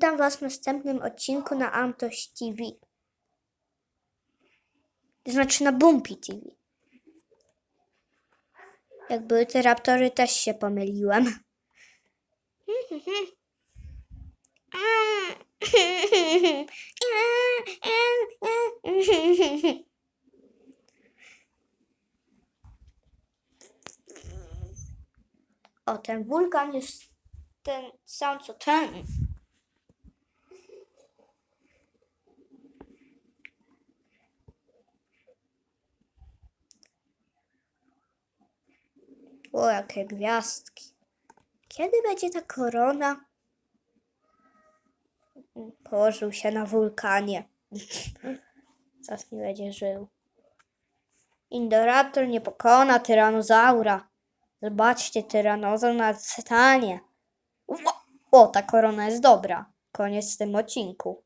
Witam Was w następnym odcinku na Antoś TV. Znaczy na Bumpy TV. Jak były te raptory, też się pomyliłem. O, ten wulkan jest ten sam co ten. O, jakie gwiazdki. Kiedy będzie ta korona? Położył się na wulkanie. Zaraz nie będzie żył. Indoraptor nie pokona tyranozaura. Zobaczcie, tyranozaur na stanie. O, ta korona jest dobra. Koniec z tym odcinku.